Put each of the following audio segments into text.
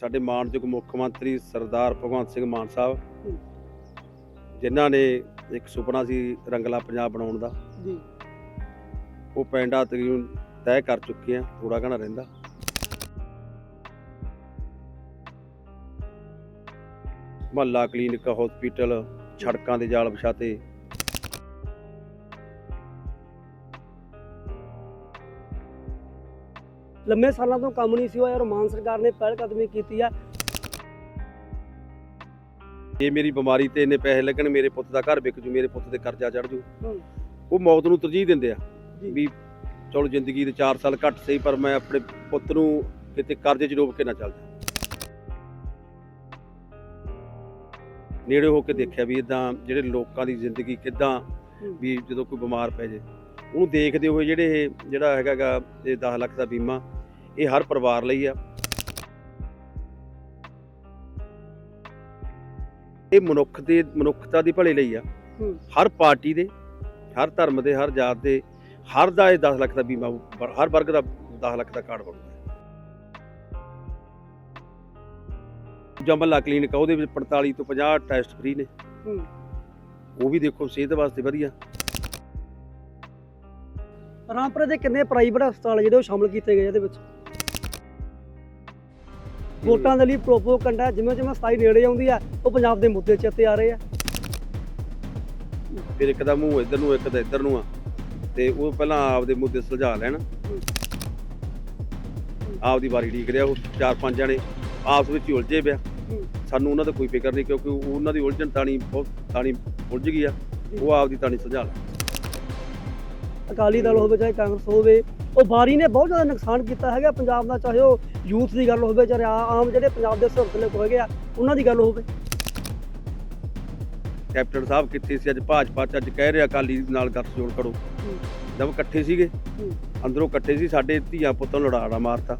ਸਾਡੇ ਮਾਨਯੋਗ ਮੁੱਖ ਮੰਤਰੀ ਸਰਦਾਰ ਭਗਵੰਤ ਸਿੰਘ ਮਾਨ ਸਾਹਿਬ। ਜਿਨ੍ਹਾਂ ਨੇ ਇੱਕ ਸੁਪਨਾ ਸੀ ਰੰਗਲਾ ਪੰਜਾਬ ਬਣਾਉਣ ਦਾ। ਜੀ। ਉਹ ਪੈਂਡਾ ਤਕਰੀਬਨ ਤੈਅ ਕਰ ਚੁੱਕੇ ਆ ਥੋੜਾ ਘਣਾ ਰਹਿੰਦਾ। ਮਹੱਲਾ ਕਲੀਨਿਕ ਹਸਪੀਟਲ ਸੜਕਾਂ ਦੇ ਜਾਲ ਵਿਛਾਤੇ। ਲੰਮੇ ਸਾਲਾਂ ਤੋਂ ਕੰਮ ਨਹੀਂ ਸੀ ਹੋਇਆ ਔਰ ਮਾਨ ਸਰਕਾਰ ਨੇ ਪਹਿਲ ਕਦਮੀ ਕੀਤੀ ਆ ਜੇ ਮੇਰੀ ਬਿਮਾਰੀ ਤੇ ਇੰਨੇ ਪੈਸੇ ਲੱਗਣ ਮੇਰੇ ਪੁੱਤ ਦਾ ਘਰ ਵਿਕ ਜੂ ਮੇਰੇ ਪੁੱਤ ਤੇ ਕਰਜ਼ਾ ਚੜ ਜੂ। ਉਹ ਮੌਤ ਨੂੰ ਤਰਜੀਹ ਦਿੰਦੇ ਆ। ਵੀ ਚਲੋ ਜ਼ਿੰਦਗੀ ਦੇ 4 ਸਾਲ ਘੱਟ ਸਹੀ ਪਰ ਮੈਂ ਆਪਣੇ ਪੁੱਤ ਨੂੰ ਕਿਤੇ ਕਰਜ਼ੇ 'ਚ ਡੋਬ ਕੇ ਨਾ ਚੱਲ ਜਾ ਨੇੜੇ ਹੋ ਕੇ ਦੇਖਿਆ ਵੀ ਇਦਾਂ ਜਿਹੜੇ ਲੋਕਾਂ ਦੀ ਜ਼ਿੰਦਗੀ ਕਿਦਾਂ। ਵੀ ਜਦੋਂ ਕੋਈ ਬਿਮਾਰ ਪੈ ਜੇ ਉਹਨੂੰ ਦੇਖਦੇ ਹੋਏ ਜਿਹੜੇ ਇਹ ਜਿਹੜਾ ਹੈਗਾਗਾ ਇਹ 10 ਲੱਖ ਦਾ ਬੀਮਾ ਇਹ ਹਰ ਪਰਿਵਾਰ ਲਈ ਆ। ਇਹ ਮਨੁੱਖ ਦੇ ਮਨੁੱਖਤਾ ਦੀ ਭਲੇ ਲਈ ਆ। ਹਰ ਪਾਰਟੀ ਦੇ ਹਰ ਧਰਮ ਦੇ ਹਰ ਜਾਤ ਦੇ ਹਰ ਦਾ ਇਹ 10 ਲੱਖ ਦਾ ਬੀਮਾ ਹਰ ਵਰਗ ਦਾ 10 ਲੱਖ ਦਾ ਕਾਰਡ ਬਣੂਗਾ ਜੰਬਲਾ ਕਲੀਨਿਕ ਆ ਉਹਦੇ ਵਿੱਚ 45 ਤੋਂ 50 ਟੈਸਟ ਫ੍ਰੀ ਨੇ। ਉਹ ਵੀ ਦੇਖੋ ਸਿਹਤ ਵਾਸਤੇ ਵਧੀਆ। ਰਾਮਪੁਰੇ ਦੇ ਕਿੰਨੇ ਪ੍ਰਾਈਵੇਟ ਹਸਪਤਾਲ ਜਿਹੜੇ ਉਹ ਸ਼ਾਮਲ ਕੀਤੇ ਗਏ ਇਹਦੇ ਵਿੱਚ? ਵੋਟਾਂ ਦੇ ਲਈ ਪ੍ਰੋਪੋਗੰਡਾ ਜਿਵੇਂ ਜਿਵੇਂ ਸਤਾਈ ਨੇੜੇ ਆਉਂਦੀ ਆ ਉਹ ਪੰਜਾਬ ਦੇ ਮੁੱਦੇ ਚਿੱਤੇ ਆ ਰਹੇ ਆ। ਫਿਰ ਇੱਕ ਦਾ ਮੂੰਹ ਇੱਧਰ ਨੂੰ ਇੱਕ ਦਾ ਇੱਧਰ ਨੂੰ ਆ। ਤੇ ਉਹ ਪਹਿਲਾਂ ਆਪਦੇ ਮੁੱਦੇ ਸੁਲਝਾ ਲੈਣ। ਆਪਦੀ ਵਾਰੀ ਢੀਕ ਰਿਹਾ ਉਹ ਚਾਰ ਪੰਜ ਜਣੇ। ਆਪਸ ਵਿੱਚ ਹੀ ਉਲਝੇ ਪਿਆ। ਸਾਨੂੰ ਉਹਨਾਂ ਦਾ ਕੋਈ ਫਿਕਰ ਨਹੀਂ ਕਿਉਂਕਿ ਉਹ- ਉਹਨਾਂ ਦੀ ਉਲਝਣ ਤਾਣੀ ਬਹੁਤ ਤਾਣੀ ਉਲਝ ਗਈ ਆ। ਉਹ ਆਪਦੀ ਤਾਣੀ ਸੁਲਝਾ ਲੈ। ਅਕਾਲੀ ਦਲ ਹੋਵੇ ਚਾਹੇ ਕਾਂਗਰਸ ਹੋਵੇ ਉਹ ਬਾਰੀ ਨੇ ਬਹੁਤ ਜ਼ਿਆਦਾ ਨੁਕਸਾਨ ਕੀਤਾ ਹੈਗਾ ਪੰਜਾਬ ਦਾ ਚਾਹੇ ਉਹ ਯੂਥ ਦੀ ਗੱਲ ਹੋਵੇ ਚਾਹੇ ਆਮ ਜਿਹੜੇ ਪੰਜਾਬ ਦੇ ਸੁਰਤਲੇ ਹੈਗੇ ਆ ਉਹਨਾਂ ਦੀ ਗੱਲ ਹੋਵੇ। ਕੈਪਟਨ ਸਾਹਿਬ ਕਿੱਥੇ ਸੀ? ਅੱਜ ਭਾਜਪਾ ਚ ਅੱਜ ਕਹਿ ਰਿਹਾ ਅਕਾਲੀ ਨਾਲ ਗੱਠਜੋੜ ਕਰੋ। ਜਦ ਇਕੱਠੇ ਸੀਗੇ। ਅੰਦਰੋਂ ਇਕੱਠੇ ਸੀ ਸਾਡੇ ਧੀਆਂ ਪੁੱਤਾਂ ਨੂੰ ਲੜਾੜਾ ਮਾਰਤਾ।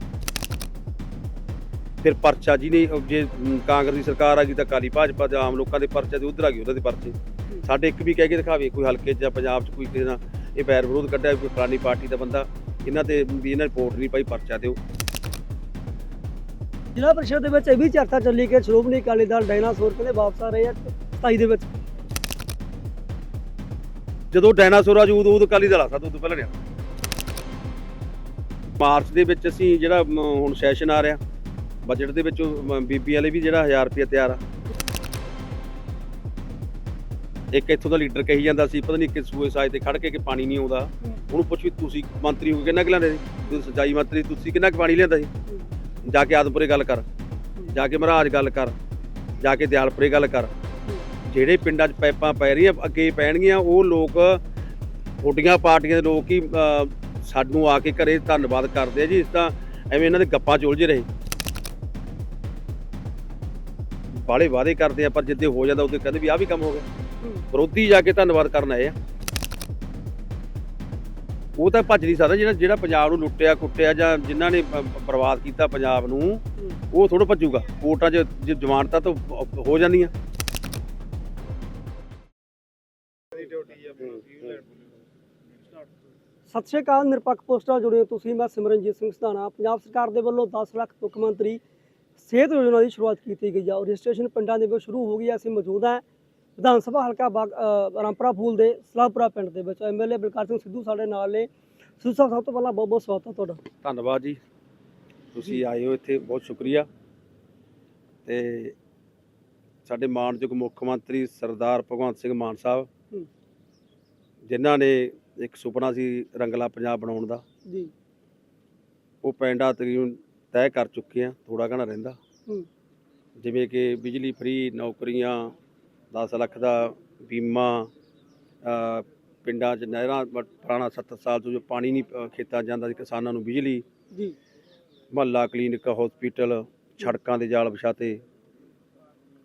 ਫਿਰ ਪਰਚਾ ਜੀ ਨੇ ਜੇ ਕਾਂਗਰਸ ਦੀ ਸਰਕਾਰ ਆ ਗਈ ਤਾਂ ਅਕਾਲੀ ਭਾਜਪਾ ਦੇ ਆਮ ਲੋਕਾਂ ਦੇ ਪਰਚੇ ਤੇ ਉਧਰ ਆ ਗਈ ਉਹਨਾਂ ਦੇ ਪਰਚੇ। ਸਾਡੇ ਇੱਕ ਵੀ ਕਹਿ ਕੇ ਦਿਖਾਵੇ ਕੋਈ ਹਲਕੇ 'ਚ ਜਾਂ ਪੰਜਾਬ 'ਚ ਕੋਈ ਕਿਸੇ ਨਾਲ। ਇਹ ਬੈਰ ਵਿਰੋਧ ਕੱਢਿਆ ਕੋਈ ਫਲਾਨੀ ਪਾਰਟੀ ਦਾ ਬੰਦਾ ਇਹਨਾਂ ਤੇ ਵੀ ਇਹਨਾਂ ਰਿਪੋਰਟ ਨਹੀਂ ਪਾਈ ਪਰਚਾ ਦਿਓ। ਜ਼ਿਲ੍ਹਾ ਪਰਿਸ਼ਦ ਦੇ ਵਿੱਚ ਇਹ ਵੀ ਚਰਚਾ ਚੱਲੀ ਕਿ ਸ਼੍ਰੋਮਣੀ ਅਕਾਲੀ ਦਲ ਡਾਇਨਾਸੌਰ ਕਹਿੰਦੇ ਵਾਪਸ ਆ ਰਹੇ ਆ 27 ਦੇ ਵਿੱਚ। ਜਦੋਂ ਡਾਇਨਾਸੌਰ ਆਜੂ ਉਦੋਂ ਅਕਾਲੀ ਦਲ ਆ ਸਕਦਾ ਉਦੋਂ ਪਹਿਲਾਂ ਨਹੀਂ ਆ। ਮਾਰਚ ਦੇ ਵਿੱਚ ਅਸੀਂ ਜਿਹੜਾ ਹੁਣ ਸੈਸ਼ਨ ਆ ਰਿਹਾ। ਬਜਟ ਦੇ ਵਿੱਚ ਬੀਬੀ ਵਾਲੇ ਵੀ ਜਿਹੜਾ 1000 ਰੁਪਏ ਤਿਆਰ ਆ। ਇੱਕ ਇੱਥੋਂ ਦਾ ਲੀਡਰ ਕਹੀ ਜਾਂਦਾ ਸੀ ਪਤਾ ਨਹੀਂ ਕਿ ਸੂਏ ਸਾਜ ਤੇ ਖੜ ਕੇ ਕਿ ਪਾਣੀ ਨਹੀਂ ਆਉਂਦਾ। ਉਹਨੂੰ ਪੁੱਛ ਵੀ ਤੁਸੀਂ ਮੰਤਰੀ ਹੋ ਕੇ ਕਿੰਨਾ ਕੁ ਲਿਆਂਦੇ ਸੀ? ਤੁਸੀਂ ਸਿੰਚਾਈ ਮੰਤਰੀ ਤੁਸੀਂ ਕਿੰਨਾ ਕੁ ਪਾਣੀ ਲਿਆਂਦਾ ਸੀ? ਜਾ ਕੇ ਆਦਮਪੁਰੇ ਗੱਲ ਕਰ ਜਾ ਕੇ ਮਹਾਰਾਜ ਗੱਲ ਕਰ ਜਾ ਕੇ ਦਿਆਲਪੁਰੇ ਗੱਲ ਕਰ। ਜਿਹੜੇ ਪਿੰਡਾਂ 'ਚ ਪਾਈਪਾਂ ਪੈ ਰਹੀਆਂ ਅੱਗੇ ਪੈਣਗੀਆਂ ਉਹ ਲੋਕ ਥੋਡੀਆਂ ਪਾਰਟੀਆਂ ਦੇ ਲੋਕ ਹੀ ਸਾਨੂੰ ਆ ਕੇ ਘਰੇ ਧੰਨਵਾਦ ਕਰਦੇ ਆ ਜੀ ਇਸ ਤਾਂ ਐਵੇਂ ਇਹਨਾਂ ਦੇ ਗੱਪਾਂ 'ਚ ਉਲਝੇ ਰਹੇ। ਬਾਲੇ ਵਾਅਦੇ ਕਰਦੇ ਆ ਪਰ ਜਿੱਦੇ ਹੋ ਜਾਂਦਾ ਉਹਦੇ ਕਹਿੰਦੇ ਵੀ ਆਹ ਵੀ ਕੰਮ ਹੋ ਗਿਆ। ਵਿਰੋਧੀ ਜਾ ਕੇ ਧੰਨਵਾਦ ਕਰਨ ਆਏ ਆ। ਉਹ ਤਾਂ ਭੱਜ ਨਹੀਂ ਸਕਦਾ ਜਿਹੜਾ ਜਿਹੜਾ ਪੰਜਾਬ ਨੂੰ ਲੁੱਟਿਆ, ਕੁੱਟਿਆ ਜਾਂ ਜਿਨ੍ਹਾਂ ਨੇ ਬਰਬਾਦ ਕੀਤਾ ਪੰਜਾਬ ਨੂੰ, ਉਹ ਥੋੜਾ ਭੱਜੂਗਾ। ਕੋਰਟਾਂ 'ਚ ਜ਼ਮਾਨਤਾਂ ਤਾਂ ਹੋ ਜਾਂਦੀਆਂ ਸਤਿ ਸ਼੍ਰੀ ਅਕਾਲ, ਨਿਰਪੱਖ ਪੋਸਟਾਂ ਜੁੜੇ ਤੁਸੀਂ। ਮੈਂ ਸਿਮਰਨਜੀਤ ਸਿੰਘ ਸਧਾਣਾ। ਪੰਜਾਬ ਸਰਕਾਰ ਦੇ ਵੱਲੋਂ 10 ਲੱਖ ਮੁੱਖ ਮੰਤਰੀ ਸਿਹਤ ਯੋਜਨਾ ਦੀ ਸ਼ੁਰੂਆਤ ਕੀਤੀ ਗਈ ਹੈ ਰਜਿਸਟ੍ਰੇਸ਼ਨ ਪਿੰਡਾਂ ਦੇ ਵਿੱਚ ਸ਼ੁਰੂ ਹੋ ਗਈ ਹੈ ਅਸੀਂ ਮੌਜੂਦ ਹਾਂ ਵਿਧਾਨ ਸਭਾ ਹਲਕਾ ਰਾਮਪੁਰਾ ਫੂਲ ਦੇ ਸਲਾਹਪੁਰਾ ਪਿੰਡ ਦੇ ਵਿੱਚ ਐਮਐਲਏ ਬਲਕਾਰ ਸਿੰਘ ਸਿੱਧੂ ਸਾਡੇ ਨਾਲ ਨੇ। ਸਿੱਧੂ ਸਾਹਿਬ ਸਭ ਤੋਂ ਪਹਿਲਾਂ ਬਹੁਤ ਬਹੁਤ ਸਵਾਗਤ ਹੈ ਤੁਹਾਡਾ। ਧੰਨਵਾਦ ਜੀ। ਤੁਸੀਂ ਆਏ ਹੋ ਇੱਥੇ ਬਹੁਤ ਸ਼ੁਕਰੀਆ। ਤੇ ਸਾਡੇ ਮਾਨਯੋਗ ਮੁੱਖ ਮੰਤਰੀ ਸਰਦਾਰ ਭਗਵੰਤ ਸਿੰਘ ਮਾਨ ਸਾਹਿਬ। ਜਿਨ੍ਹਾਂ ਨੇ ਇੱਕ ਸੁਪਨਾ ਸੀ ਰੰਗਲਾ ਪੰਜਾਬ ਬਣਾਉਣ ਦਾ। ਜੀ। ਉਹ ਪੈਂਡਾ ਤਕਰੀਬਨ ਤੈਅ ਕਰ ਚੁੱਕੇ ਆ ਥੋੜਾ ਘਣਾ ਰਹਿੰਦਾ। ਜਿਵੇਂ ਕਿ ਬਿਜਲੀ ਫ੍ਰੀ ਨੌਕਰੀਆਂ 10 ਲੱਖ ਦਾ ਬੀਮਾ ਪਿੰਡਾਂ 'ਚ ਨਹਿਰਾਂ ਪੁਰਾਣਾ 70 ਸਾਲ ਤੋਂ ਜੋ ਪਾਣੀ ਨਹੀਂ ਖੇਤਾਂ ਜਾਂਦਾ ਸੀ ਕਿਸਾਨਾਂ ਨੂੰ ਬਿਜਲੀ ਜੀ। ਮਹੱਲਾ ਕਲੀਨਿਕ ਹਸਪੀਟਲ ਸੜਕਾਂ ਦੇ ਜਾਲ ਵਿਛਾਤੇ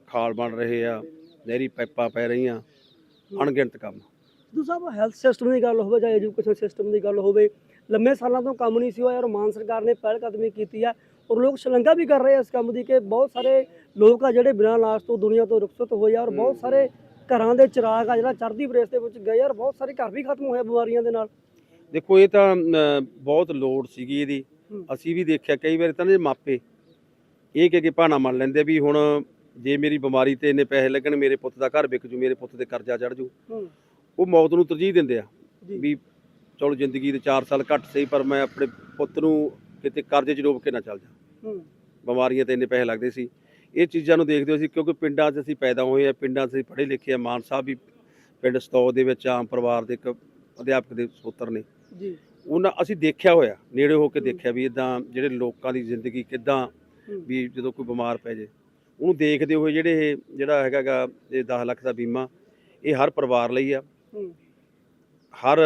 ਖਾਲ ਬਣ ਰਹੇ ਆ ਨਹਿਰੀ ਪਾਈਪਾਂ ਪੈ ਰਹੀਆਂ ਅਣਗਿਣਤ ਕੰਮ। ਸਿੱਧੂ ਸਾਹਿਬ ਹੈਲਥ ਸਿਸਟਮ ਦੀ ਗੱਲ ਹੋਵੇ ਜਾਂ ਐਜੂਕੇਸ਼ਨ ਸਿਸਟਮ ਦੀ ਗੱਲ ਹੋਵੇ ਲੰਮੇ ਸਾਲਾਂ ਤੋਂ ਕੰਮ ਨਹੀਂ ਸੀ ਹੋਇਆ ਔਰ ਮਾਨ ਸਰਕਾਰ ਨੇ ਪਹਿਲ ਕਦਮੀ ਕੀਤੀ ਹੈ ਔਰ ਲੋਕ ਸ਼ਲਾਘਾ ਵੀ ਕਰ ਰਹੇ ਆ ਇਸ ਕੰਮ ਦੀ ਕਿ ਬਹੁਤ ਸਾਰੇ ਲੋਕ ਆ ਜਿਹੜੇ ਬਿਨਾਂ ਇਲਾਜ ਤੋਂ ਦੁਨੀਆ ਤੋਂ ਰੁਖਸਤ ਹੋਏ ਆ ਔਰ ਬਹੁਤ ਸਾਰੇ ਘਰਾਂ ਦੇ ਚਿਰਾਗ ਆ ਜਿਹੜਾ ਚੜ੍ਹਦੀ ਬਰੇਸ ਦੇ ਵਿੱਚ ਗਏ ਔਰ ਬਹੁਤ ਸਾਰੇ ਘਰ ਵੀ ਖਤਮ ਹੋਏ ਬਿਮਾਰੀਆਂ ਦੇ ਨਾਲ। ਦੇਖੋ ਇਹ ਤਾਂ ਅਮ, ਬਹੁਤ ਲੋੜ ਸੀਗੀ ਇਹਦੀ। ਅਸੀਂ ਵੀ ਦੇਖਿਆ ਕਈ ਵਾਰ ਤਾਂ ਨਾ ਮਾਪੇ ਇਹ ਕਹਿ ਕੇ ਭਾਣਾ ਮੰਨ ਲੈਂਦੇ ਵੀ ਹੁਣ ਜੇ ਮੇਰੀ ਬਿਮਾਰੀ ਤੇ ਇੰਨੇ ਪੈਸੇ ਲੱਗਣ ਮੇਰੇ ਪੁੱਤ ਦਾ ਘਰ ਵਿਕ ਜੂ ਮੇਰੇ ਪੁੱਤ ਤੇ ਕਰਜ਼ਾ ਚੜ ਜੂ। ਹੂੰ। ਉਹ ਮੌਤ ਨੂੰ ਤਰਜੀਹ ਦਿੰਦੇ ਆ ਜੀ। ਵੀ ਚਲੋ ਜ਼ਿੰਦਗੀ ਦੇ 4 ਸਾਲ ਘੱਟ ਸਹੀ ਪਰ ਮੈਂ ਆਪਣੇ ਪੁੱਤ ਨੂੰ ਕਿਤੇ ਕਰਜ਼ੇ 'ਚ ਡੋਬ ਕੇ ਨਾ ਚੱਲ ਜਾ। ਬਿਮਾਰੀਆਂ ਤੇ ਇੰਨੇ ਪੈਸੇ ਲੱਗਦੇ ਸੀ। ਇਹ ਚੀਜ਼ਾਂ ਨੂੰ ਦੇਖਦੇ ਹੋ ਸੀ ਕਿਉਂਕਿ ਪਿੰਡਾਂ 'ਚ ਅਸੀਂ ਪੈਦਾ ਹੋਏ ਆ ਪਿੰਡਾਂ 'ਚ ਅਸੀਂ ਪੜ੍ਹੇ ਲਿਖੇ ਆ ਮਾਨ ਸਾਹਿਬ ਵੀ ਪਿੰਡ ਸਤੌ ਦੇ ਵਿੱਚ ਆਮ ਪਰਿਵਾਰ ਦੇ ਇੱਕ ਅਧਿਆਪਕ ਦੇ ਪੁੱਤਰ ਨੇ। ਜੀ। ਉਹਨਾਂ ਅਸੀਂ ਦੇਖਿਆ ਹੋਇਆ ਨੇੜੇ ਹੋ ਕੇ ਦੇਖਿਆ ਵੀ ਇਦਾਂ ਜਿਹੜੇ ਲੋਕਾਂ ਦੀ ਜ਼ਿੰਦਗੀ ਕਿਦਾਂ। ਵੀ ਜਦੋਂ ਕੋਈ ਬਿਮਾਰ ਪੈ ਜੇ ਉਹਨੂੰ ਦੇਖਦੇ ਹੋਏ ਜਿਹੜੇ ਇਹ ਜਿਹੜਾ ਹੈਗਾਗਾ ਇਹ 10 ਲੱਖ ਦਾ ਬੀਮਾ ਇਹ ਹਰ ਪਰਿਵਾਰ ਲਈ ਆ। ਹਰ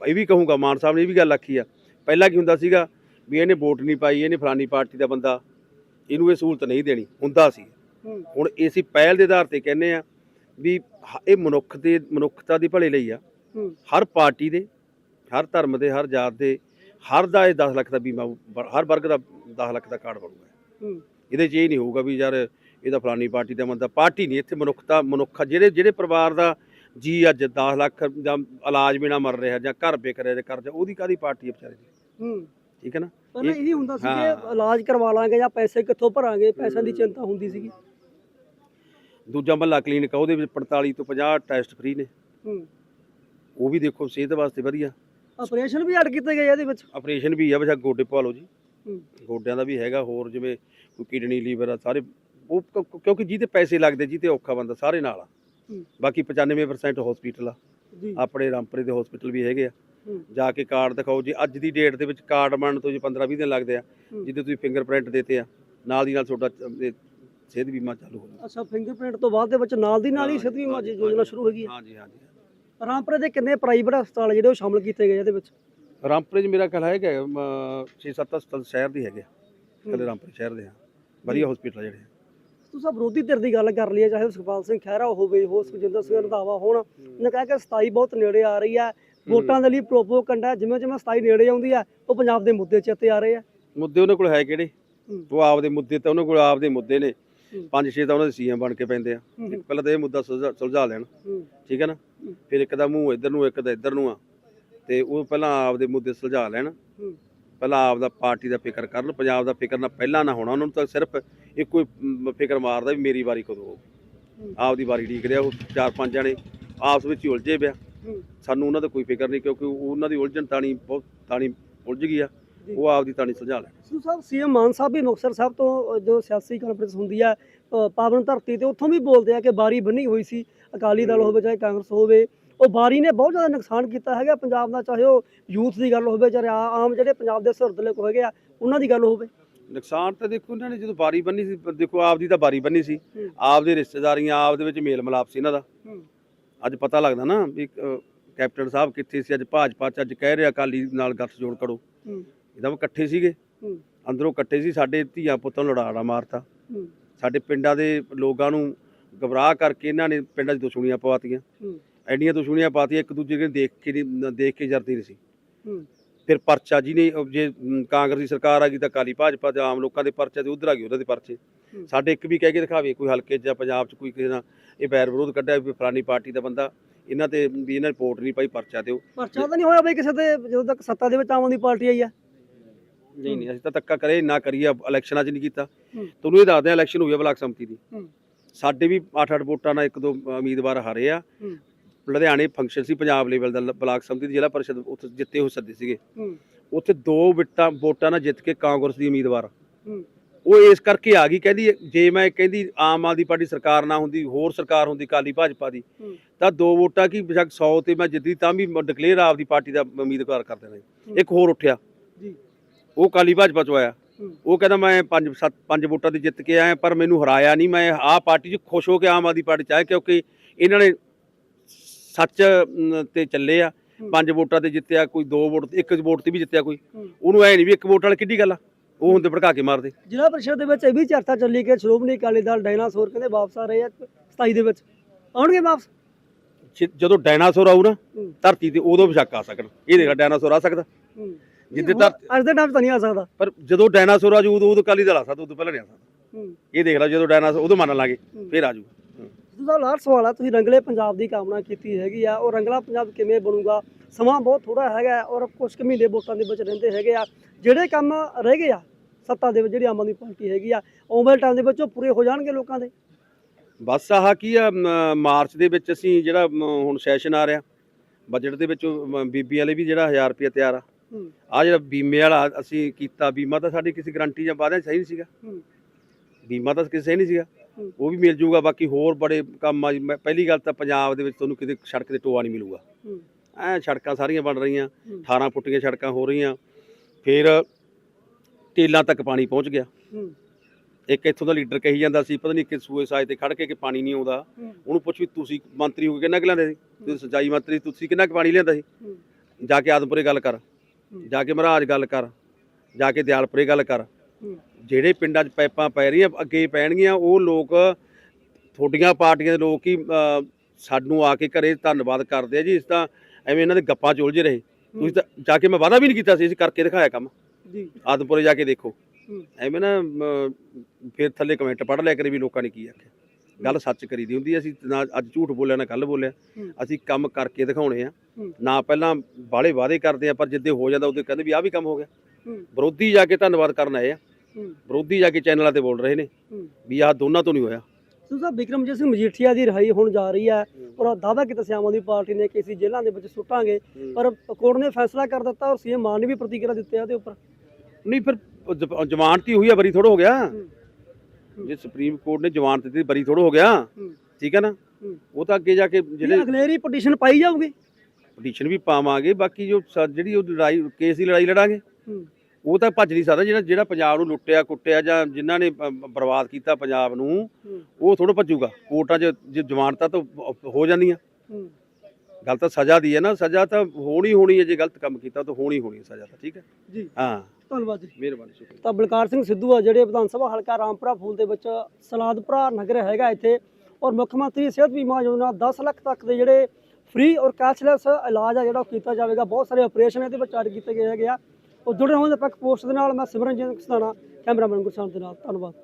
ਇਹ ਵੀ ਕਹੂੰਗਾ ਮਾਨ ਸਾਹਿਬ ਨੇ ਇਹ ਵੀ ਗੱਲ ਆਖੀ ਆ। ਪਹਿਲਾਂ ਕੀ ਹੁੰਦਾ ਸੀਗਾ ਵੀ ਇਹਨੇ ਵੋਟ ਨਹੀਂ ਪਾਈ ਇਹਨੇ ਫਲਾਨੀ ਪਾਰਟੀ ਦਾ ਬੰਦਾ। ਇਹਨੂੰ ਇਹ ਸਹੂਲਤ ਨਹੀਂ ਦੇਣੀ ਹੁੰਦਾ ਸੀ। ਹੁਣ ਅਸੀਂ ਪਹਿਲ ਦੇ ਆਧਾਰ ਤੇ ਕਹਿੰਦੇ ਆ ਵੀ ਇਹ ਮਨੁੱਖ ਦੇ ਮਨੁੱਖਤਾ ਦੀ ਭਲੇ ਲਈ ਆ। ਹਰ ਪਾਰਟੀ ਦੇ ਹਰ ਧਰਮ ਦੇ ਹਰ ਜਾਤ ਦੇ ਹਰ ਦਾ ਇਹ 10 ਲੱਖ ਦਾ ਬੀਮਾ ਹਰ ਵਰਗ ਦਾ 10 ਲੱਖ ਦਾ ਕਾਰਡ ਬਣੂਗਾ। ਇਹਦੇ 'ਚ ਇਹ ਨਹੀਂ ਹੋਊਗਾ ਵੀ ਯਾਰ ਇਹਦਾ ਫਲਾਨੀ ਪਾਰਟੀ ਦਾ ਬੰਦਾ ਪਾਰਟੀ ਨਹੀਂ ਇੱਥੇ ਮਨੁੱਖਤਾ ਮਨੁੱਖ। ਜਿਹੜੇ ਜਿਹੜੇ ਪਰਿਵਾਰ ਦਾ ਜੀ ਅੱਜ 10 ਲੱਖ ਜਾਂ ਇਲਾਜ ਬਿਨਾ ਮਰ ਰਿਹਾ ਜਾਂ ਘਰ ਰਿਹਾ ਜਾਂ ਕਰਜ਼ਾ ਉਹਦੀ ਕਾਦੀ ਪਾਰਟੀ ਹੈ ਵਿਚਾਰੇ ਦੀ? ਹੂੰ। ਠੀਕ ਹੈ ਨਾ? ਪਹਿਲਾਂ ਇਹ- ਇਹ ਹੁੰਦਾ ਸੀ ਹਾਂ। ਕਿ ਇਲਾਜ ਕਰਵਾ ਲਾਂਗੇ ਜਾਂ ਪੈਸੇ ਕਿੱਥੋਂ ਭਰਾਂਗੇ? ਪੈਸਿਆਂ ਦੀ ਚਿੰਤਾ ਹੁੰਦੀ ਸੀਗੀ। ਦੂਜਾ ਮਹੱਲਾ ਕਲੀਨਿਕ ਆ ਉਹਦੇ ਵਿੱਚ 45 ਤੋਂ 50 ਟੈਸਟ ਫ੍ਰੀ ਨੇ। ਹੂੰ। ਉਹ ਵੀ ਦੇਖੋ ਸਿਹਤ ਵਾਸਤੇ ਵਧੀਆ। ਆਪਰੇਸ਼ਨ ਵੀ ਐਡ ਕੀਤੇ ਗਏ ਇਹਦੇ ਵਿੱਚ? ਆਪਰੇਸ਼ਨ ਵੀ ਆ ਬਸ਼ਾ ਗੋਡੇ ਪਵਾ ਲਓ ਜੀ। ਹੂੰ। ਗੋਡਿਆਂ ਦਾ ਵੀ ਹੈਗਾ ਹੋਰ ਜਿਵੇਂ ਕੋਈ ਕਿਡਨੀ ਲੀਵਰ ਆ ਸਾਰੇ ਉਹ ਕਿਉਂ- ਕਿਉਂਕਿ ਜਿਹਦੇ ਪੈਸੇ ਲੱਗਦੇ ਜਿਹਦੇ ਔਖਾ ਬੰਦਾ ਸਾਰੇ ਨਾਲ ਆ। ਹੂੰ। ਬਾਕੀ 95% ਹਸਪੀਟਲ ਆ। ਜੀ। ਆਪਣੇ ਰਾਮਪੁਰੇ ਦੇ ਹਸਪੀਟਲ ਵੀ ਹੈਗੇ ਆ। ਜਾ ਕੇ ਕਾਰਡ ਦਿਖਾਓ ਜੀ। ਅੱਜ ਦੀ ਡੇਟ ਦੇ ਵਿੱਚ ਕਾਰਡ ਬਣਨ ਤੋਂ ਜੀ 15 20 ਦਿਨ ਲੱਗਦੇ ਆ। ਜਿੱਦੇ ਤੁਸੀਂ ਫਿੰਗਰਪ੍ਰਿੰਟ ਦਿੱਤੇ ਆ। ਨਾਲ ਦੀ ਨਾਲ ਤੁਹਾਡਾ ਸਿਹਤ ਬੀਮਾ ਚਾਲੂ ਹੋ ਅੱਛਾ ਫਿੰਗਰਪ੍ਰਿੰਟ ਤੋਂ ਬਾਅਦ ਦੇ ਵਿੱਚ ਨਾਲ ਦੀ ਨਾਲ ਹੀ ਸਿੱਧੀ ਹਾਂਜੀ, ਯੋਜਨਾ ਸ਼ੁਰੂ ਹੋ ਗਈ ਹੈ ਹਾਂਜੀ ਹਾਂਜੀ ਰਾਮਪੁਰੇ ਦੇ ਕਿੰਨੇ ਪ੍ਰਾਈਵੇਟ ਹਸਪਤਾਲ ਜਿਹੜੇ ਉਹ ਸ਼ਾਮਲ ਕੀਤੇ ਗਏ ਇਹਦੇ ਵਿੱਚ? ਰਾਮਪੁਰੇ 'ਚ ਮੇਰਾ ਖਿਆਲ ਹੈਗਾ 6-7 ਹਸਪਤਾਲ ਸ਼ਹਿਰ ਦੀ ਹੈਗੇ ਹੂੰ। ਰਾਮਪੁਰੇ ਸ਼ਹਿਰ ਦੇ ਆ। ਵਧੀਆ ਹਸਪੀਟਲ ਆ ਜਿਹੜੇ ਤੁਸੀਂ ਵਿਰੋਧੀ ਧਿਰ ਦੀ ਗੱਲ ਕਰ ਲਈ ਚਾਹੇ ਸੁਖਪਾਲ ਸਿੰਘ ਖਹਿਰਾ ਹੋਵੇ ਹੋ ਸੁਖਜਿੰਦਰ ਸਿੰਘ ਰੰਧਾਵਾ ਹੋਣ। ਉਹਨੇ ਕਿਹਾ ਕਿ 27 ਬਹੁਤ ਨੇੜੇ ਆ ਰਹੀ ਹੈ ਵੋਟਾਂ ਦੇ ਲਈ ਪ੍ਰੋਪੋਗੰਡਾ ਜਿਵੇਂ ਜਿਵੇਂ 27 ਨੇੜੇ ਆਉਂਦੀ ਹੈ ਉਹ ਪੰਜਾਬ ਦੇ ਮੁੱਦੇ ਚੇਤੇ ਆ ਰਹੇ ਆ। ਮੁੱਦੇ ਉਹਨਾਂ ਕੋਲ ਹੈ ਕਿਹੜੇ। ਉਹ ਆਪਦੇ ਮੁੱਦੇ ਤਾਂ ਉਹਨਾਂ ਕੋਲ ਆਪਦੇ ਮੁੱਦੇ ਨੇ। ਪੰਜ ਛੇ ਤਾਂ ਉਹਨਾਂ ਦੇ ਸੀਐਮ ਬਣ ਕੇ ਪੈਂਦੇ ਆ। ਪਹਿਲਾਂ ਤਾਂ ਇਹ ਮੁੱਦਾ ਸੁਲਝਾ ਲੈਣ। ਠੀਕ ਹੈ ਨਾ। ਫਿਰ ਇੱਕ ਦਾ ਮੂੰਹ ਇੱਧਰ ਨੂੰ ਇੱਕ ਦਾ ਇੱਧਰ ਨੂੰ ਆ। ਤੇ ਉਹ ਪਹਿਲਾਂ ਆਪਦੇ ਮੁੱਦੇ ਸੁਲਝਾ ਲੈਣ। ਪਹਿਲਾਂ ਆਪਦਾ ਪਾਰਟੀ ਦਾ ਫਿਕਰ ਕਰਨ ਪੰਜਾਬ ਦਾ ਫਿਕਰ ਨਾ ਪਹਿਲਾਂ ਨਾ ਹੋਣਾ। ਉਹਨਾਂ ਨੂੰ ਤਾਂ ਸਿਰਫ ਇੱਕੋ ਹੀ ਫਿਕਰ ਮਾਰਦਾ ਵੀ ਮੇਰੀ ਵਾਰੀ ਕਦੋਂ ਹੋਊ। ਹੂੰ। ਆਪਦੀ ਵਾਰੀ ਢੀਕ ਰਿਹਾ ਉਹ ਚਾਰ ਪੰਜ ਜਣੇ। ਆਪਸ ਵਿੱਚ ਹੀ ਉਲਝੇ ਪਿਆ। ਸਾਨੂੰ ਉਹਨਾਂ ਦਾ ਕੋਈ ਫਿਕਰ ਨਹੀਂ ਕਿਉਂਕਿ ਉਹਨਾਂ ਦੀ ਉਲਝਣ ਤਾਣੀ ਬਹੁਤ ਤਾਣੀ ਉਲਝ ਗਈ ਆ। ਉਹ ਆਪਦੀ ਤਾਣੀ ਸੁਲਝਾ ਲੈਣ ਸੂ ਸਾਹਿਬ ਸੀਐਮ ਮਾਨ ਸਾਹਿਬ ਵੀ ਮੁਕਤਸਰ ਸਾਹਿਬ ਤੋਂ ਜੋ ਸਿਆਸੀ ਕਾਨਫਰੰਸ ਹੁੰਦੀ ਅ, ਪਾਵਨ ਧਰਤੀ ਤੇ ਉੱਥੋਂ ਵੀ ਬੋਲਦੇ ਆ ਕਿ ਬਾਰੀ ਬੰਨੀ ਹੋਈ ਸੀ ਅਕਾਲੀ ਦਲ ਹੋਵੇ ਚਾਹੇ ਕਾਂਗਰਸ ਹੋਵੇ ਉਹ ਬਾਰੀ ਨੇ ਬਹੁਤ ਜ਼ਿਆਦਾ ਨੁਕਸਾਨ ਕੀਤਾ ਹੈਗਾ ਪੰਜਾਬ ਦਾ ਚਾਹੇ ਉਹ ਯੂਥ ਦੀ ਗੱਲ ਹੋਵੇ ਚਾਹੇ ਆ- ਆਮ ਜਿਹੜੇ ਪੰਜਾਬ ਦੇ ਸੁਰਦਲੇ ਕੋ ਹੈਗੇ ਆ ਉਹਨਾਂ ਦੀ ਗੱਲ ਹੋਵੇ। ਨੁਕਸਾਨ ਤਾਂ ਦੇਖੋ ਇਹਨਾਂ ਨੇ ਜਦੋਂ ਬਾਰੀ ਬੰਨੀ ਸੀ ਦੇਖੋ ਆਪਦੀ ਤਾਂ ਬਾਰੀ ਬੰਨੀ ਸੀ। ਆਪਦੇ ਰਿਸ਼ਤੇਦਾਰੀਆਂ ਆਪ ਦੇ ਵਿੱਚ ਮੇਲ ਮਿਲਾਪ ਸੀ ਇਹਨਾਂ ਦਾ। ਅੱਜ ਪਤਾ ਲੱਗਦਾ ਨਾ ਵੀ ਕੈਪਟਨ ਸਾਹਿਬ ਕਿੱਥੇ ਸੀ ਅੱਜ ਭਾਜਪਾ ਚ ਅੱਜ ਕਹਿ ਰਿਹਾ ਅਕਾਲੀ ਨਾਲ ਗੱਠਜੋੜ ਕਰੋ। ਹੂੰ। ਇਹਦਾ ਉਹ ਇਕੱਠੇ ਸੀਗੇ। ਹੂੰ। ਅੰਦਰੋਂ ਇਕੱਠੇ ਸੀ ਸਾਡੇ ਧੀਆਂ ਪੁੱਤਾਂ ਨੂੰ ਲੜਾੜਾ ਮਾਰਤਾ। ਹੂੰ। ਸਾਡੇ ਪਿੰਡਾਂ ਦੇ ਲੋਕਾਂ ਨੂੰ ਗਬਰਾਹ ਕਰਕੇ ਇਹਨਾਂ ਨੇ ਪਿੰਡਾਂ 'ਚ ਦੁਸ਼ਮਣੀਆਂ ਪਵਾਤੀਆਂ। ਹੂੰ। ਐਡੀਆਂ ਦੁਸ਼ਮਣੀਆਂ ਪਾਤੀਆਂ ਇੱਕ ਦੂਜੇ ਨੂੰ ਦੇਖ ਕੇ ਦੇਖ ਕੇ ਜਰਦੀ ਨਹੀਂ ਸੀ। ਫਿਰ ਪਰਚਾ ਜੀ ਨੇ ਜੇ ਕਾਂਗਰਸ ਦੀ ਸਰਕਾਰ ਆ ਗਈ ਤਾਂ ਕਾਲੀ ਭਾਜਪਾ ਤੇ ਆਮ ਲੋਕਾਂ ਦੇ ਪਰਚੇ ਤੇ ਉਧਰ ਆ ਗਏ ਉਹਨਾਂ ਦੇ ਪਰਚੇ। ਸਾਡੇ ਇੱਕ ਵੀ ਕਹਿ ਕੇ ਦਿਖਾਵੇ ਕੋਈ ਹਲਕੇ ਜਾਂ ਪੰਜਾਬ 'ਚ ਕੋਈ ਕਿਸੇ ਨਾਲ ਇਹ ਬੈਰ ਵਿਰੋਧ ਕੱਢਿਆ ਵੀ ਫਲਾਨੀ ਪਾਰਟੀ ਦਾ ਬੰਦਾ ਇਹਨਾਂ ਤੇ ਵੀ ਇਹਨਾਂ ਰਿਪੋਰਟ ਨਹੀਂ ਪਾਈ ਪਰਚਾ ਦਿਓ ਪਰਚਾ ਤਾਂ ਨਹੀਂ ਹੋਇਆ ਬਈ ਕਿਸੇ ਤੇ ਜਦੋਂ ਤੱਕ ਸੱਤਾ ਦੇ ਵਿੱਚ ਆਮ ਆਦਮੀ ਪਾਰਟੀ ਆਈ ਆ ਨਹੀਂ ਨਹੀਂ ਅਸੀਂ ਤਾਂ ਧੱਕਾ ਕਰੇ ਨਾ ਕਰੀਏ ਇਲੈਕਸ਼ਨਾਂ 'ਚ ਨਹੀਂ ਕੀਤਾ। ਤੁਹਾਨੂੰ ਇਹ ਦੱਸਦੇ ਆ ਇਲੈਕਸ਼ਨ ਹੋਈ ਆ ਬਲਾਕ ਸੰਮਤੀ ਦੀ। ਸਾਡੇ ਵੀ 8-8 ਵੋਟਾਂ ਨਾਲ ਇੱਕ ਦੋ ਉਮੀਦਵਾਰ ਹਾਰੇ ਆ। ਲੁਧਿਆਣੇ ਫੰਕਸ਼ਨ ਸੀ ਪੰਜਾਬ ਲੈਵਲ ਦਾ ਬਲਾਕ ਸੰਮਤੀ ਦੀ ਜ਼ਿਲ੍ਹਾ ਪਰਿਸ਼ਦ ਉੱਥੇ ਜਿੱਤੇ ਹੋ ਸੱਦੇ ਸੀਗੇ। ਉੱਥੇ ਦੋ ਵਿਟਾਂ ਵੋਟਾਂ ਨਾਲ ਜਿੱਤ ਕੇ ਕਾਂਗਰਸ ਦੀ ਉਮੀਦਵਾਰ ਉਹ ਇਸ ਕਰਕੇ ਆ ਗਈ ਕਹਿੰਦੀ ਜੇ ਮੈਂ ਕਹਿੰਦੀ ਆਮ ਆਦਮੀ ਪਾਰਟੀ ਸਰਕਾਰ ਨਾ ਹੁੰਦੀ ਹੋਰ ਸਰਕਾਰ ਹੁੰਦੀ ਕਾਲੀ ਭਾਜਪਾ ਦੀ। ਤਾਂ ਦੋ ਵੋਟਾਂ ਕੀ ਬੇਸ਼ੱਕ 100 ਤੇ ਮੈਂ ਜਿੱਤੀ ਤਾਂ ਵੀ ਡਿਕਲੇਅਰ ਆਪਦੀ ਪਾਰਟੀ ਦਾ ਉਮੀਦਵਾਰ ਕਰ ਦੇਣਾ। ਇੱਕ ਹੋਰ ਉੱਠਿਆ। ਜੀ। ਉਹ ਕਾਲੀ ਭਾਜਪਾ ਚੋਂ ਆਇਆ। ਉਹ ਕਹਿੰਦਾ ਮੈਂ ਪੰਜ ਸੱਤ ਪੰਜ ਵੋਟਾਂ ਤੇ ਜਿੱਤ ਕੇ ਆਇਆ ਪਰ ਮੈਨੂੰ ਹਰਾਇਆ ਨਹੀਂ ਮੈਂ ਆਹ ਪਾਰਟੀ 'ਚ ਖੁਸ਼ ਹੋ ਕੇ ਆਮ ਆਦਮੀ ਪਾਰਟੀ 'ਚ ਆਇਆ ਕਿਉਂਕਿ ਇਹਨਾਂ ਨੇ ਸੱਚ ਤੇ ਚੱਲੇ ਆ। ਪੰਜ ਵੋਟਾਂ ਤੇ ਜਿੱਤਿਆ ਕੋਈ ਦੋ ਵੋਟ ਇੱਕ ਵੋਟ ਤੇ ਵੀ ਜਿੱਤਿਆ ਕੋਈ। ਉਹਨੂੰ ਐ ਨਹੀਂ ਵੀ ਇੱਕ ਵੋਟ ਵਾਲੀ ਕਿੱਡੀ ਗੱਲ ਆ? ਉਹ ਹੁੰਦੇ ਭੜਕਾ ਕੇ ਮਾਰਦੇ। ਜ਼ਿਲ੍ਹਾ ਪਰਿਸ਼ਦ ਦੇ ਵਿੱਚ ਇਹ ਵੀ ਚਰਚਾ ਚੱਲੀ ਕਿ ਸ਼੍ਰੋਮਣੀ ਅਕਾਲੀ ਦਲ ਡਾਇਨਾਸੌਰ ਕਹਿੰਦੇ ਵਾਪਸ ਆ ਰਹੇ ਆ 27 ਦੇ ਵਿੱਚ। ਆਉਣਗੇ ਵਾਪਸ? ਜਦੋਂ ਡਾਇਨਾਸੌਰ ਆਊ ਨਾ। ਧਰਤੀ ਤੇ ਉਦੋਂ ਵਿਸ਼ੱਕ ਆ ਸਕਣ। ਇਹ ਦੇਖ ਡਾਇਨਾਸੌਰ ਆ ਸਕਦਾ। ਜਿੱਦੇ ਹੁਣ ਧਰ ਅੱਜ ਦੇ ਟਾਈਮ ਤਾਂ ਨਹੀਂ ਆ ਸਕਦਾ। ਪਰ ਜਦੋਂ ਡਾਇਨਾਸੌਰ ਆ ਜੂ ਉਦੋਂ ਉਦੋਂ ਕਾਲੀ ਦਲ ਆ ਸਕਦਾ ਉਦੋਂ ਪਹਿਲਾਂ ਨਹੀਂ ਆ ਸਕਦਾ। ਇਹ ਦੇਖ ਲੈ ਜਦੋਂ ਡਾਇਨਾਸੌਰ ਉਦੋਂ ਮੰਨ ਲਾਂਗੇ। ਫੇਰ ਆ ਜੂ। ਦੂਜਾ ਲਾਸਟ ਸਵਾਲ ਆ ਤੁਸੀਂ ਰੰਗਲੇ ਪੰਜਾਬ ਦੀ ਕਾਮਨਾ ਕੀਤੀ ਹੈਗੀ ਆ। ਉਹ ਰੰਗਲਾ ਪੰਜਾਬ ਕਿਵੇਂ ਬਣੂਗਾ? ਸਮਾਂ ਬਹੁਤ ਥੋੜਾ ਹੈਗਾ ਔਰ ਕੁਝ ਕੁ ਮਹੀਨੇ ਵੋਟਾਂ ਦੇ ਵਿੱਚ ਰਹਿੰਦੇ ਹੈਗੇ ਆ। ਜਿਹੜੇ ਕੰਮ ਰਹਿ ਗਏ ਆ ਸੱਤਾ ਦੇ ਵਿੱਚ ਜਿਹੜੀ ਆਮ ਆਦਮੀ ਪਾਰਟੀ ਹੈਗੀ ਆ ਆਉਣ ਟਾਈਮ ਦੇ ਵਿੱਚ ਉਹ ਪੂਰੇ ਹੋ ਜਾਣਗੇ ਲੋਕਾਂ ਦੇ। ਬਸ ਆਹ ਕੀ ਆ ਮ, ਮਾਰਚ ਦੇ ਵਿੱਚ ਅਸੀਂ ਜਿਹੜਾ ਮ, ਹੁਣ ਸੈਸ਼ਨ ਆ ਰਿਹਾ ਬਜਟ ਦੇ ਵਿੱਚ ਬੀਬੀ ਵਾਲੇ ਵੀ ਜਿਹੜਾ 1000 ਰੁਪਏ ਤਿਆਰ ਆ। ਹੂੰ। ਆ ਜਿਹੜਾ ਬੀਮੇ ਵਾਲਾ ਅਸੀਂ ਕੀਤਾ ਬੀਮਾ ਤਾਂ ਸਾਡੀ ਕਿਸੇ ਗਾਰੰਟੀ ਜਾਂ ਵਾਅਦਿਆਂ 'ਚ ਸਹੀ ਨਹੀਂ ਸੀਗਾ। ਹੂੰ। ਬੀਮਾ ਤਾਂ ਕਿਸੇ ਸਹੀ ਨਹੀਂ ਸੀਗਾ। ਉਹ ਵੀ ਮਿਲ ਜੂਗਾ ਬਾਕੀ ਹੋਰ ਬੜੇ ਕੰਮ ਆ ਜੀ। ਮੈਂ- ਪਹਿਲੀ ਗੱਲ ਤਾਂ ਪੰਜਾਬ ਦੇ ਵਿੱਚ ਤੁਹਾਨੂੰ ਕਿਤੇ ਸੜਕ ਤੇ ਟੋਆ ਨਹੀਂ ਮਿਲੂਗਾ। ਹੂੰ। ਐ ਸੜਕਾਂ ਸਾਰੀਆਂ ਬਣ ਰਹੀਆਂ ਹੂੰ। 18 ਫੁੱਟੀਆਂ ਸੜਕਾਂ ਹੋ ਰਹੀਆਂ। ਫਿਰ ਟੇਲਾਂ ਤੱਕ ਪਾਣੀ ਪਹੁੰਚ ਗਿਆ। ਹੂੰ। ਇੱਕ ਇੱਥੋਂ ਦਾ ਲੀਡਰ ਕਹੀ ਜਾਂਦਾ ਸੀ ਪਤਾ ਨਹੀਂ ਕਿ ਸੂਏ ਸਾਜ ਤੇ ਖੜ ਕੇ ਕਿ ਪਾਣੀ ਨਹੀਂ ਆਉਂਦਾ। ਹੂੰ। ਉਹਨੂੰ ਪੁੱਛ ਵੀ ਤੁਸੀਂ ਮੰਤਰੀ ਹੋ ਕੇ ਕਿੰਨਾ ਕੁ ਲਿਆਂਦੇ ਸੀ? ਤੁਸੀਂ ਸਿੰਚਾਈ ਮੰਤਰੀ ਤੁਸੀਂ ਕਿੰਨਾ ਕੁ ਪਾਣੀ ਲਿਆਂਦਾ ਸੀ? ਹੂੰ। ਜਾ ਕੇ ਆਦਮਪੁਰੇ ਗੱਲ ਕਰ। ਹੂੰ। ਜਾ ਕੇ ਮਹਾਰਾਜ ਗੱਲ ਕਰ। ਜਾ ਕੇ ਦਿਆਲਪੁਰੇ ਗੱਲ ਕਰ। ਹੂੰ। ਜਿਹੜੇ ਪਿੰਡਾਂ 'ਚ ਪਾਈਪਾਂ ਪੈ ਰਹੀਆਂ ਅੱਗੇ ਪੈਣਗੀਆਂ ਉਹ ਲੋਕ ਥੋਡੀਆਂ ਪਾਰਟੀਆਂ ਦੇ ਲੋਕ ਹੀ ਸਾਨੂੰ ਆ ਕੇ ਘਰੇ ਧੰਨਵਾਦ ਕਰਦੇ ਆ ਜੀ ਇਸ ਤਾਂ ਐਵੇਂ ਇਹਨਾਂ ਦੇ ਗੱਪਾਂ 'ਚ ਉਲਝੇ ਰਹੇ। ਤੁਸੀਂ ਤਾਂ ਜਾ ਕੇ ਮੈਂ ਵਾਅਦਾ ਵੀ ਨਹੀਂ ਕੀਤਾ ਸੀ ਅਸੀਂ ਕਰਕੇ ਦਿਖਾਇਆ ਕੰਮ। ਜੀ। ਆਦਮਪੁਰੇ ਜਾ ਕੇ ਦੇਖੋ। ਐਵੇਂ ਨਾ ਫਿਰ ਥੱਲੇ ਕਮੈਂਟ ਪੜ੍ਹ ਲਿਆ ਕਰੇ ਵੀ ਲੋਕਾਂ ਨੇ ਕੀ ਆਖਿਆ। ਗੱਲ ਸੱਚ ਕਰੀਦੀ ਹੁੰਦੀ ਹੈ। ਅਸੀਂ ਨਾ ਅੱਜ ਝੂਠ ਬੋਲਿਆ ਨਾ ਕੱਲ ਬੋਲਿਆ। ਅਸੀਂ ਕੰਮ ਕਰਕੇ ਦਿਖਾਉਣੇ ਆ। ਨਾ ਪਹਿਲਾਂ ਬਾਹਲੇ ਵਾਅਦੇ ਕਰਦੇ ਆ ਪਰ ਜਿੱਦੇ ਹੋ ਜਾਂਦਾ ਉਹਦੇ ਕਹਿੰਦੇ ਵੀ ਆਹ ਵੀ ਕੰਮ ਹੋ ਗਿਆ। ਵਿਰੋਧੀ ਜਾ ਕੇ ਧੰਨਵਾਦ ਕਰਨ ਆਏ ਆ। ਵਿਰੋਧੀ ਜਾ ਕੇ ਚੈਨਲਾਂ ਤੇ ਬੋਲ ਰਹੇ ਨੇ। ਹੂੰ। ਵੀ ਆਹ ਦੋਨਾਂ ਤੋਂ ਨਹੀਂ ਹੋਇਆ। ਸੋ ਸਾਹਿਬ ਵਿਕਰਮਜੀਤ ਸਿੰਘ ਮਜੀਠੀਆ ਦੀ ਰਿਹਾਈ ਹੋਣ ਜਾ ਰਹੀ ਹੈ। ਔਰ ਦਾਅਵਾ ਕੀਤਾ ਸੀ ਆਮ ਆਦਮੀ ਪਾਰਟੀ ਨੇ ਕਿ ਅਸੀਂ ਜੇਲ੍ਹਾਂ ਦੇ ਵਿੱਚ ਸੁੱਟਾਂਗੇ। ਪਰ ਕੋਰਟ ਨੇ ਫੈਸਲਾ ਕਰ ਦਿੱਤਾ ਔਰ ਸੀਐਮ ਮਾਨ ਨੇ ਵੀ ਪ੍ਰਤੀਕਿਰਿਆ ਦਿੱਤੀ ਹੈ ਉਹਦੇ ਉੱਪਰ। ਨਹੀਂ ਫਿਰ ਜ਼ਮਾਨਤ ਹੀ ਹੋਈ ਆ ਬਰੀ ਥੋੜਾ ਹੋ ਗਿਆ। ਹੂੰ। ਜੇ ਸੁਪਰੀਮ ਕੋਰਟ ਨੇ ਜ਼ਮਾਨਤ ਦਿੱਤੀ ਬਰੀ ਥੋੜਾ ਹੋ ਗਿਆ। ਹੂੰ। ਠੀਕ ਹੈ ਨਾ? ਹੂੰ। ਉਹ ਤਾਂ ਅੱਗੇ ਜਾ ਕੇ ਜਿਹੜੇ ਅਗਲੇਰੀ ਪਟੀਸ਼ਨ ਪਾਈ ਜਾਊਗੀ। ਪਟੀਸ਼ਨ ਵੀ ਪਾਵਾਂਗੇ ਬਾਕੀ ਜੋ ਜਿਹੜੀ ਉਹ ਲੜਾਈ ਕੇਸ ਦੀ ਲੜਾਈ ਲੜਾਂਗੇ। ਹੂੰ। ਉਹ ਤਾਂ ਭੱਜ ਨਹੀਂ ਸਕਦਾ ਜਿਹੜਾ ਜਿਹੜਾ ਪੰਜਾਬ ਨੂੰ ਲੁੱਟਿਆ ਕੁੱਟਿਆ ਜਾਂ ਜਿਨ੍ਹਾਂ ਨੇ ਬਰਬਾਦ ਕੀਤਾ ਪੰਜਾਬ ਨੂੰ ਹੂੰ। ਉਹ ਥੋੜਾ ਭੱਜੂਗਾ। ਕੋਰਟਾਂ 'ਚ ਜੇ ਜ਼ਮਾਨਤਾਂ ਤਾਂ ਹੋ ਜਾਂਦੀਆਂ। ਹੂੰ। ਗੱਲ ਤਾਂ ਸਜ਼ਾ ਦੀ ਹੈ ਨਾ ਸਜ਼ਾ ਤਾਂ ਹੋਣੀ ਹੋਣੀ ਹੈ ਜੇ ਗਲਤ ਕੰਮ ਕੀਤਾ ਤਾਂ ਹੋਣੀ ਹੋਣੀ ਹੈ ਸਜ਼ਾ ਤਾਂ ਠੀਕ ਹੈ? ਜੀ। ਹਾਂ। ਧੰਨਵਾਦ ਜੀ। ਮਿਹਰਬਾਨੀ ਸ਼ੁਕਰੀਆ। ਤਾਂ ਬਲਕਾਰ ਸਿੰਘ ਸਿੱਧੂ ਆ ਜਿਹੜੇ ਵਿਧਾਨ ਸਭਾ ਹਲਕਾ ਰਾਮਪੁਰਾ ਫੂਲ ਦੇ ਵਿੱਚ ਸਲਾਦਪੁਰਾ ਨਗਰ ਹੈਗਾ ਇੱਥੇ ਔਰ ਮੁੱਖ ਮੰਤਰੀ ਸਿਹਤ ਬੀਮਾ ਯੋਜਨਾ 10 ਲੱਖ ਤੱਕ ਦੇ ਜਿਹੜੇ ਫ੍ਰੀ ਔਰ ਕੈਸ਼ਲੈਸ ਇਲਾਜ ਆ ਜਿਹੜਾ ਉਹ ਕੀਤਾ ਜਾਵੇਗਾ। ਬਹੁਤ ਸਾਰੇ ਆਪਰੇਸ਼ਨ ਇਹਦੇ ਵਿੱਚ ਐਡ ਕੀਤੇ ਗਏ ਹੈਗੇ ਆ। ਉਹ ਜੁੜੇ ਹੋਣ ਦੇ ਪੱਕ ਪੋਸਟ ਦੇ ਨਾਲ ਮੈਂ ਸਿਮਰਨਜੀਤ ਸਤਾਣਾ ਕੈਮਰਾਮੈਨ ਗੁਰਸ਼ਾਨ ਦੇ ਨਾਲ, ਧੰਨਵਾਦ।